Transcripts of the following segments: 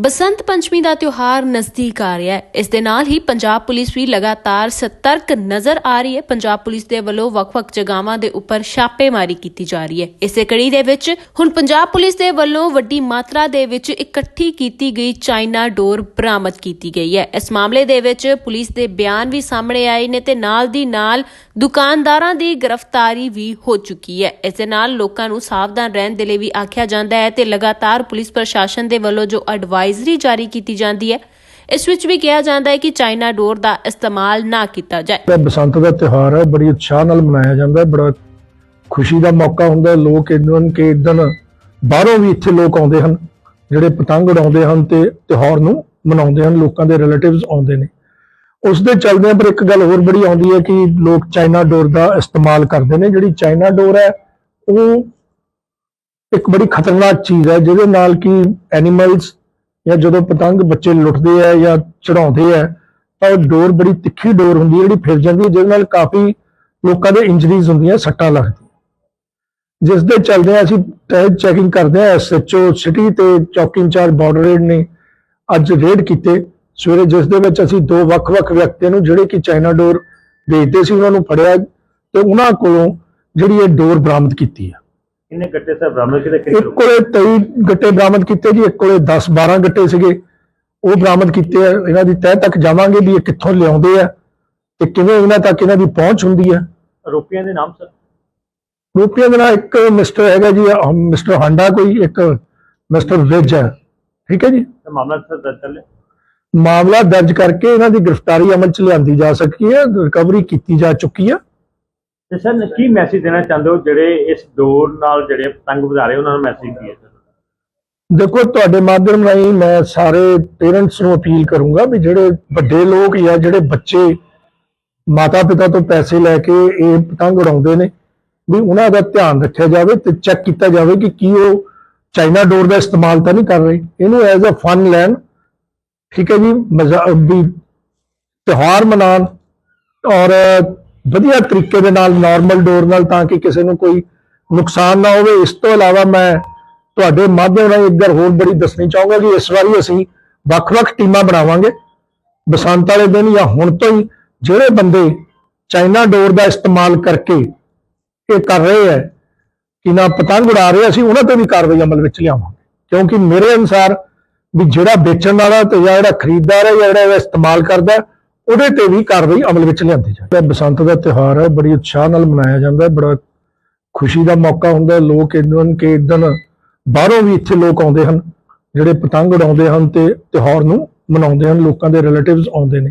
ਬਸੰਤ ਪੰਚਮੀ ਦਾ ਤਿਉਹਾਰ ਨਜ਼ਦੀਕ ਆ ਰਿਹਾ ਹੈ। ਇਸ ਦੇ ਨਾਲ ਹੀ ਪੰਜਾਬ ਪੁਲਿਸ ਵੀ ਲਗਾਤਾਰ ਸਤਰਕ ਨਜ਼ਰ ਆ ਰਹੀ ਹੈ। ਪੰਜਾਬ ਪੁਲਿਸ ਦੇ ਵੱਲੋਂ ਵੱਖ-ਵੱਖ ਜਗ੍ਹਾਵਾਂ ਦੇ ਉੱਪਰ ਛਾਪੇਮਾਰੀ ਕੀਤੀ ਜਾ ਰਹੀ ਹੈ। ਇਸੇ ਕੜੀ ਦੇ ਵਿੱਚ ਹੁਣ ਪੰਜਾਬ ਪੁਲਿਸ ਦੇ ਵੱਲੋਂ ਵੱਡੀ ਮਾਤਰਾ ਦੇ ਵਿੱਚ ਇਕੱਠੀ ਕੀਤੀ ਗਈ ਚਾਈਨਾ ਡੋਰ ਬਰਾਮਦ ਕੀਤੀ ਗਈ ਹੈ। ਇਸ ਮਾਮਲੇ ਦੇ ਵਿੱਚ ਪੁਲਿਸ ਦੇ ਬਿਆਨ ਵੀ ਸਾਹਮਣੇ ਆਏ ਨੇ ਤੇ ਨਾਲ ਦੀ ਨਾਲ ਦੁਕਾਨਦਾਰਾਂ ਦੀ ਗ੍ਰਿਫਤਾਰੀ ਵੀ ਹੋ ਚੁੱਕੀ ਹੈ। ਇਸ ਦੇ ਨਾਲ ਲੋਕਾਂ ਨੂੰ ਸਾਵਧਾਨ ਰਹਿਣ ਦੇ ਲਈ ਵੀ ਆਖਿਆ ਜਾਂਦਾ ਹੈ ਤੇ ਲਗਾਤਾਰ ਪੁਲਿਸ ਪ੍ਰਸ਼ਾਸਨ ਦੇ ਵੱਲੋਂ ਜੋ ਐਡਵਾਈਜ਼ਰੀ ਜਾਰੀ ਕੀਤੀ ਜਾਂਦੀ ਹੈ। ਇਸ ਵਿੱਚ ਵੀ ਕਿਹਾ ਜਾਂਦਾ ਹੈ ਕਿ ਚਾਈਨਾ ਡੋਰ ਦਾ ਇਸਤੇਮਾਲ ਨਾ ਕੀਤਾ ਜਾਏ। ਬਸੰਤ ਦਾ ਤਿਉਹਾਰ ਹੈ, ਬੜੀ ਉਤਸ਼ਾਹ ਨਾਲ ਮਨਾਇਆ ਜਾਂਦਾ ਹੈ, ਬੜਾ ਖੁਸ਼ੀ ਦਾ ਮੌਕਾ ਹੁੰਦਾ ਹੈ। ਲੋਕ ਇਦਨ ਕੇ ਇਦਨ ਬਾਹਰੋਂ ਵੀ ਇੱਥੇ ਲੋਕ ਆਉਂਦੇ ਹਨ, ਜਿਹੜੇ ਪਤੰਗ ਉਡਾਉਂਦੇ ਹਨ ਤੇ ਤਿਉਹਾਰ ਨੂੰ ਮਨਾਉਂਦੇ ਹਨ, ਲੋਕਾਂ ਦੇ ਰਿਲੇਟਿਵਸ ਆਉਂਦੇ ਨੇ। ਉਸ ਦੇ ਚੱਲਦੇ ਪਰ ਇੱਕ ਗੱਲ ਹੋਰ ਬੜੀ ਆਉਂਦੀ ਹੈ ਕਿ ਲੋਕ ਚਾਈਨਾ ਡੋਰ ਦਾ ਇਸਤੇਮਾਲ ਕਰਦੇ ਨੇ। ਜਿਹੜੀ ਚਾਈਨਾ ਡੋਰ ਹੈ, ਉਹ ਇੱਕ ਬੜੀ ਖਤਰਨਾਕ ਚੀਜ਼ ਹੈ, ਜਿਹਦੇ ਨਾਲ ਕਿ ਐਨੀਮਲਸ ਜਾਂ ਜਦੋਂ ਪਤੰਗ ਬੱਚੇ ਲੁੱਟਦੇ ਆ ਜਾਂ ਚੜਾਉਂਦੇ ਆ, ਤਾਂ ਉਹ ਡੋਰ ਬੜੀ ਤਿੱਖੀ ਡੋਰ ਹੁੰਦੀ ਹੈ, ਜਿਹੜੀ ਫਿਰ ਜਾਂਦੀ ਹੈ, ਜਿਹਦੇ ਨਾਲ ਕਾਫੀ ਲੋਕਾਂ ਦੇ ਇੰਜਰੀਜ਼ ਹੁੰਦੀਆਂ, ਸੱਟਾਂ ਲੱਗਦੀਆਂ। ਜਿਸ ਦੇ ਚੱਲਦੇ ਅਸੀਂ ਟ੍ਰੈਕ ਚੈਕਿੰਗ ਕਰਦੇ ਆ ਐਸਐਚਓ ਸਿਟੀ ਤੇ ਚੌਕੀ ਇੰਚਾਰਜ ਬਾਰਡਰ ਰੇਡ ਨੇ ਅੱਜ ਰੇਡ ਕੀਤੇ। ਸਵੇਰੇ ਜਿਸ ਦੇ ਵਿੱਚ ਅਸੀਂ ਦੋ ਵੱਖ-ਵੱਖ ਵਿਅਕਤੀਆਂ ਨੂੰ, ਜਿਹੜੇ ਕਿ ਚਾਈਨਾ ਡੋਰ ਵੇਚਦੇ ਸੀ, ਉਹਨਾਂ ਨੂੰ ਫੜਿਆ ਤੇ ਉਹਨਾਂ ਕੋਲੋਂ ਜਿਹੜੀ ਇਹ ਡੋਰ ਬਰਾਮਦ ਕੀਤੀ ਹੈ ਕਿੰਨੇ ਗੱਟੇ ਸਾਹਿਬ ਬਰਾਮਦ ਕਿਤੇ? ਇੱਕ ਕੋਲੇ 23 ਗੱਟੇ ਬਰਾਮਦ ਕੀਤੇ ਜੀ ਇੱਕ ਕੋਲੇ 10 12 ਗੱਟੇ ਸੀਗੇ। ਉਹ ਬਰਾਮਦ ਕੀਤੇ ਆ ਇਹਨਾਂ ਦੀ ਤਹਿ ਤੱਕ ਜਾਵਾਂਗੇ ਵੀ ਇਹ ਕਿੱਥੋਂ ਲਿਆਉਂਦੇ ਆ ਤੇ ਕਿਵੇਂ ਇਹਨਾਂ ਤੱਕ ਇਹਨਾਂ ਦੀ ਪਹੁੰਚ ਹੁੰਦੀ ਹੈ ਰੁਪਈਆਂ ਦੇ ਨਾਮ ਸਰ? ਰੂਪੀਆਂ ਦੇ ਨਾਲ ਇੱਕ ਮਿਸਟਰ ਹੈਗਾ ਜੀ ਮਿਸਟਰ ਹਾਂਡਾ ਕੋਈ ਇੱਕ ਮਿਸਟਰ ਵਿਜ ਹੈ ਠੀਕ ਹੈ ਜੀ? ਮਾਮਲਾ ਸਰ ਦਰਜ ਚੱਲੇ ਮਾਮਲਾ ਦਰਜ ਕਰਕੇ ਇਹਨਾਂ ਦੀ ਗ੍ਰਿਫਤਾਰੀ ਅਮਲ ਚ ਲਿਆਂਦੀ ਜਾ ਸਕੀ ਹੈ ਰਿਕਵਰੀ ਕੀਤੀ ਜਾ ਚੁੱਕੀ ਹੈ ਤੇ ਸਰ, ਕੀ ਮੈਸੇਜ ਦੇਣਾ ਚਾਹੁੰਦੇ ਹੋ ਜਿਹੜੇ ਇਸ ਦੌਰ ਨਾਲ ਜਿਹੜੇ ਪਤੰਗ ਵਧਾ ਰਹੇ, ਉਹਨਾਂ ਨੂੰ ਮੈਸੇਜ ਕੀ ਹੈ ਦੇਖੋ, ਤੁਹਾਡੇ ਮਾਧਿਅਮ ਰਾਹੀਂ ਮੈਂ ਸਾਰੇ ਪੇਰੈਂਟਸ ਨੂੰ ਅਪੀਲ ਕਰੂੰਗਾ ਵੀ ਜਿਹੜੇ ਵੱਡੇ ਲੋਕ ਜਾਂ ਜਿਹੜੇ ਬੱਚੇ ਮਾਤਾ ਪਿਤਾ ਤੋਂ ਪੈਸੇ ਲੈ ਕੇ ਇਹ ਪਤੰਗ ਉਡਾਉਂਦੇ ਨੇ, ਵੀ ਉਹਨਾਂ ਦਾ ਧਿਆਨ ਰੱਖਿਆ ਜਾਵੇ ਤੇ ਚੈੱਕ ਕੀਤਾ ਜਾਵੇ ਕਿ ਕੀ ਉਹ ਚਾਈਨਾ ਡੋਰ ਦਾ ਇਸਤੇਮਾਲ ਤਾਂ ਨਹੀਂ ਕਰ ਰਹੇ। ਇਹਨੂੰ ਐਜ਼ ਅ ਫਨ ਲੈਣ ਠੀਕ ਹੈ ਜੀ, ਮਜ਼ਾ ਵੀ ਤਿਉਹਾਰ ਮਨਾਉਣ ਔਰ ਵਧੀਆ ਤਰੀਕੇ ਦੇ ਨਾਲ ਨਾਰਮਲ ਡੋਰ ਨਾਲ ਤਾਂ ਕਿ ਕਿਸੇ ਨੂੰ ਕੋਈ ਨੁਕਸਾਨ ਨਾ ਹੋਵੇ। ਇਸ ਤੋਂ ਇਲਾਵਾ ਮੈਂ ਤੁਹਾਡੇ ਮਾਧਿਅਮ ਰਾਹੀਂ ਇੱਕ ਗੱਲ ਹੋਰ ਬੜੀ ਦੱਸਣੀ ਚਾਹੂੰਗਾ ਕਿ ਇਸ ਵਾਰੀ ਅਸੀਂ ਵੱਖ-ਵੱਖ ਟੀਮਾਂ ਬਣਾਵਾਂਗੇ। ਬਸੰਤ ਵਾਲੇ ਦਿਨ ਜਾਂ ਹੁਣ ਤੋਂ ਹੀ ਜਿਹੜੇ ਬੰਦੇ ਚਾਈਨਾ ਡੋਰ ਦਾ ਇਸਤੇਮਾਲ ਕਰਕੇ ਇਹ ਕਰ ਰਹੇ ਹੈ ਕਿ ਨਾ ਪਤੰਗ ਉਡਾ ਰਹੇ, ਅਸੀਂ ਉਹਨਾਂ ਤੇ ਵੀ ਕਾਰਵਾਈ ਅਮਲ ਵਿੱਚ ਲਿਆਵਾਂਗੇ। ਕਿਉਂਕਿ ਮੇਰੇ ਅਨੁਸਾਰ ਵੀ ਜਿਹੜਾ ਵੇਚਣ ਵਾਲਾ ਤੇ ਜਾਂ ਜਿਹੜਾ ਖਰੀਦਦਾਰ ਹੈ ਜਾਂ ਜਿਹੜਾ ਇਹਦਾ ਇਸਤੇਮਾਲ ਕਰਦਾ ਉਹਦੇ ਤੇ ਵੀ ਕਾਰਵਾਈ ਅਮਲ ਵਿੱਚ ਲਿਆਂਦੀ ਜਾਵੇ ਬਸੰਤ ਦਾ ਤਿਉਹਾਰ ਹੈ, ਬੜੀ ਉਤਸ਼ਾਹ ਨਾਲ ਮਨਾਇਆ ਜਾਂਦਾ ਹੈ, ਬੜਾ ਖੁਸ਼ੀ ਦਾ ਮੌਕਾ ਹੁੰਦਾ ਹੈ। ਲੋਕ ਇਦਨ ਕਿ ਇਦਨ ਬਾਹਰੋਂ ਵੀ ਇੱਥੇ ਲੋਕ ਆਉਂਦੇ ਹਨ, ਜਿਹੜੇ ਪਤੰਗ ਉਡਾਉਂਦੇ ਹਨ ਤੇ ਤਿਉਹਾਰ ਨੂੰ ਮਨਾਉਂਦੇ ਹਨ, ਲੋਕਾਂ ਦੇ ਰਿਲੇਟਿਵਸ ਆਉਂਦੇ ਨੇ।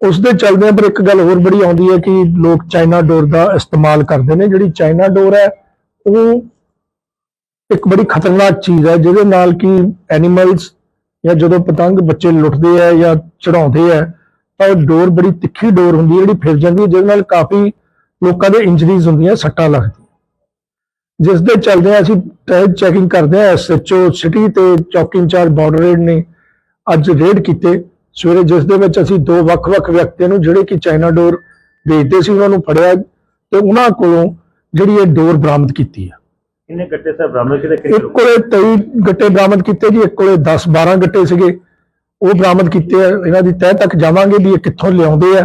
ਉਸ ਦੇ ਚੱਲਦੇ ਪਰ ਇੱਕ ਗੱਲ ਹੋਰ ਬੜੀ ਆਉਂਦੀ ਹੈ ਕਿ ਲੋਕ ਚਾਈਨਾ ਡੋਰ ਦਾ ਇਸਤੇਮਾਲ ਕਰਦੇ ਨੇ। ਜਿਹੜੀ ਚਾਈਨਾ ਡੋਰ ਹੈ, ਉਹ ਇੱਕ ਬੜੀ ਖਤਰਨਾਕ ਚੀਜ਼ ਹੈ, ਜਿਹਦੇ ਨਾਲ ਕਿ ਐਨੀਮਲਸ ਜਾਂ ਜਦੋਂ ਪਤੰਗ ਬੱਚੇ ਲੁੱਟਦੇ ਆ ਜਾਂ ਚੜਾਉਂਦੇ ਆ ਤਾਂ ਉਹ ਡੋਰ ਬੜੀ ਤਿੱਖੀ ਡੋਰ ਹੁੰਦੀ ਹੈ ਜਿਹੜੀ ਫਿਰ ਜਾਂਦੀ ਹੈ ਜਿਹਦੇ ਨਾਲ ਕਾਫੀ ਲੋਕਾਂ ਦੇ ਇੰਜਰੀਜ਼ ਹੁੰਦੀਆਂ ਸੱਟਾਂ ਲੱਗਦੀਆਂ। ਜਿਸ ਦੇ ਚੱਲਦੇ ਅਸੀਂ ਟ੍ਰੈਕ ਚੈਕਿੰਗ ਕਰਦੇ ਆ ਐਸਐਚਓ ਸਿਟੀ ਤੇ ਚੌਕੀ ਇੰਚਾਰਜ ਬਾਰਡਰ ਰੇਡ ਨੇ ਅੱਜ ਰੇਡ ਕੀਤੇ। ਸਵੇਰੇ ਜਿਸ ਦੇ ਵਿੱਚ ਅਸੀਂ ਦੋ ਵੱਖ-ਵੱਖ ਵਿਅਕਤੀਆਂ ਨੂੰ ਜਿਹੜੇ ਕਿ ਚਾਈਨਾ ਡੋਰ ਵੇਚਦੇ ਸੀ ਉਹਨਾਂ ਨੂੰ ਫੜਿਆ ਤੇ ਉਹਨਾਂ ਕੋਲੋਂ ਜਿਹੜੀ ਇਹ ਡੋਰ ਬਰਾਮਦ ਕੀਤੀ ਹੈ ਕਿੰਨੇ ਗੱਟੇ ਸਾਹਿਬ ਬਰਾਮਦ ਕਿਤੇ? ਇੱਕ ਕੋਲੇ 23 ਗੱਟੇ ਬਰਾਮਦ ਕੀਤੇ ਜੀ ਇੱਕ ਕੋਲੇ 10 12 ਗੱਟੇ ਸੀਗੇ। ਉਹ ਬਰਾਮਦ ਕੀਤੇ ਆ ਇਹਨਾਂ ਦੀ ਤਹਿ ਤੱਕ ਜਾਵਾਂਗੇ ਵੀ ਇਹ ਕਿੱਥੋਂ ਲਿਆਉਂਦੇ ਆ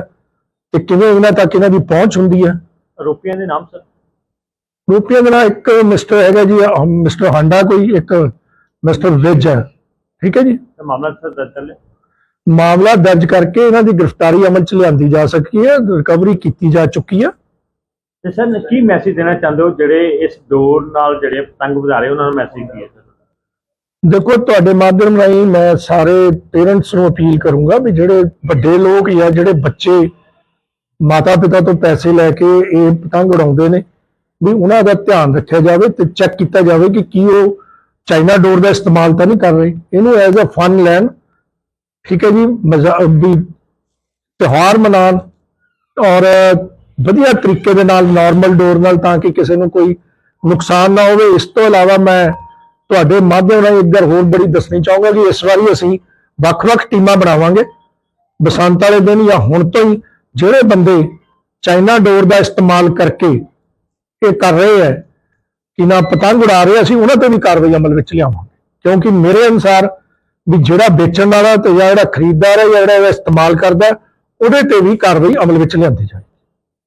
ਤੇ ਕਿਵੇਂ ਇਹਨਾਂ ਤੱਕ ਇਹਨਾਂ ਦੀ ਪਹੁੰਚ ਹੁੰਦੀ ਹੈ ਰੁਪਈਆਂ ਦੇ ਨਾਮ ਸਰ? ਰੂਪੀਆਂ ਦੇ ਨਾਲ ਇੱਕ ਮਿਸਟਰ ਹੈਗਾ ਜੀ ਮਿਸਟਰ ਹਾਂਡਾ ਕੋਈ ਇੱਕ ਮਿਸਟਰ ਵਿਜ ਹੈ ਠੀਕ ਹੈ ਜੀ? ਮਾਮਲਾ ਸਰ ਦਰਜ ਚੱਲੇ ਮਾਮਲਾ ਦਰਜ ਕਰਕੇ ਇਹਨਾਂ ਦੀ ਗ੍ਰਿਫਤਾਰੀ ਅਮਲ ਚ ਲਿਆਂਦੀ ਜਾ ਸਕੀ ਹੈ ਰਿਕਵਰੀ ਕੀਤੀ ਜਾ ਚੁੱਕੀ ਹੈ ਤੇ ਸਰ ਕੀ ਮੈਸੇਜ ਦੇਣਾ ਚਾਹੁੰਦੇ ਹੋ ਜਿਹੜੇ ਇਸ ਦੌਰ ਨਾਲ ਜਿਹੜੇ ਪਤੰਗ ਵਧਾ ਰਹੇ ਉਹਨਾਂ ਨੂੰ ਮੈਸੇਜ ਕੀ ਹੈ ਸਰ? ਦੇਖੋ, ਤੁਹਾਡੇ ਮਾਧਿਅਮ ਰਾਹੀਂ ਮੈਂ ਸਾਰੇ ਪੇਰੈਂਟਸ ਨੂੰ ਅਪੀਲ ਕਰੂੰਗਾ ਵੀ ਜਿਹੜੇ ਵੱਡੇ ਲੋਕ ਜਾਂ ਜਿਹੜੇ ਬੱਚੇ ਮਾਤਾ ਪਿਤਾ ਤੋਂ ਪੈਸੇ ਲੈ ਕੇ ਇਹ ਪਤੰਗ ਉਡਾਉਂਦੇ ਨੇ, ਵੀ ਉਹਨਾਂ ਦਾ ਧਿਆਨ ਰੱਖਿਆ ਜਾਵੇ ਤੇ ਚੈੱਕ ਕੀਤਾ ਜਾਵੇ ਕਿ ਕੀ ਉਹ ਚਾਈਨਾ ਡੋਰ ਦਾ ਇਸਤੇਮਾਲ ਤਾਂ ਨਹੀਂ ਕਰ ਰਹੇ। ਇਹਨੂੰ ਐਜ਼ ਅ ਫਨ ਲੈਣ ਠੀਕ ਹੈ ਜੀ, ਮਜ਼ਾ, ਵੀ ਤਿਉਹਾਰ ਮਨਾਉਣ ਔਰ ਵਧੀਆ ਤਰੀਕੇ ਦੇ ਨਾਲ ਨਾਰਮਲ ਡੋਰ ਨਾਲ ਤਾਂ ਕਿ ਕਿਸੇ ਨੂੰ ਕੋਈ ਨੁਕਸਾਨ ਨਾ ਹੋਵੇ। ਇਸ ਤੋਂ ਇਲਾਵਾ ਮੈਂ ਤੁਹਾਡੇ ਮਾਧਿਅਮ ਰਾਹੀਂ ਇੱਕ ਗੱਲ ਹੋਰ ਬੜੀ ਦੱਸਣੀ ਚਾਹੂੰਗਾ ਕਿ ਇਸ ਵਾਰੀ ਅਸੀਂ ਵੱਖ-ਵੱਖ ਟੀਮਾਂ ਬਣਾਵਾਂਗੇ। ਬਸੰਤ ਵਾਲੇ ਦਿਨ ਜਾਂ ਹੁਣ ਤੋਂ ਹੀ ਜਿਹੜੇ ਬੰਦੇ ਚਾਈਨਾ ਡੋਰ ਦਾ ਇਸਤੇਮਾਲ ਕਰਕੇ ਇਹ ਕਰ ਰਹੇ ਹੈ ਕਿ ਨਾ ਪਤੰਗ ਉਡਾ ਰਹੇ, ਅਸੀਂ ਉਹਨਾਂ ਤੇ ਵੀ ਕਾਰਵਾਈ ਅਮਲ ਵਿੱਚ ਲਿਆਵਾਂਗੇ। ਕਿਉਂਕਿ ਮੇਰੇ ਅਨੁਸਾਰ ਵੀ ਜਿਹੜਾ ਵੇਚਣ ਵਾਲਾ ਤੇ ਜਾਂ ਜਿਹੜਾ ਖਰੀਦਦਾਰ ਹੈ ਜਾਂ ਜਿਹੜਾ ਇਹਦਾ ਇਸਤੇਮਾਲ ਕਰਦਾ, ਉਹਦੇ ਤੇ ਵੀ ਕਾਰਵਾਈ ਅਮਲ ਵਿੱਚ ਲਿਆਂਦੀ ਜਾਏ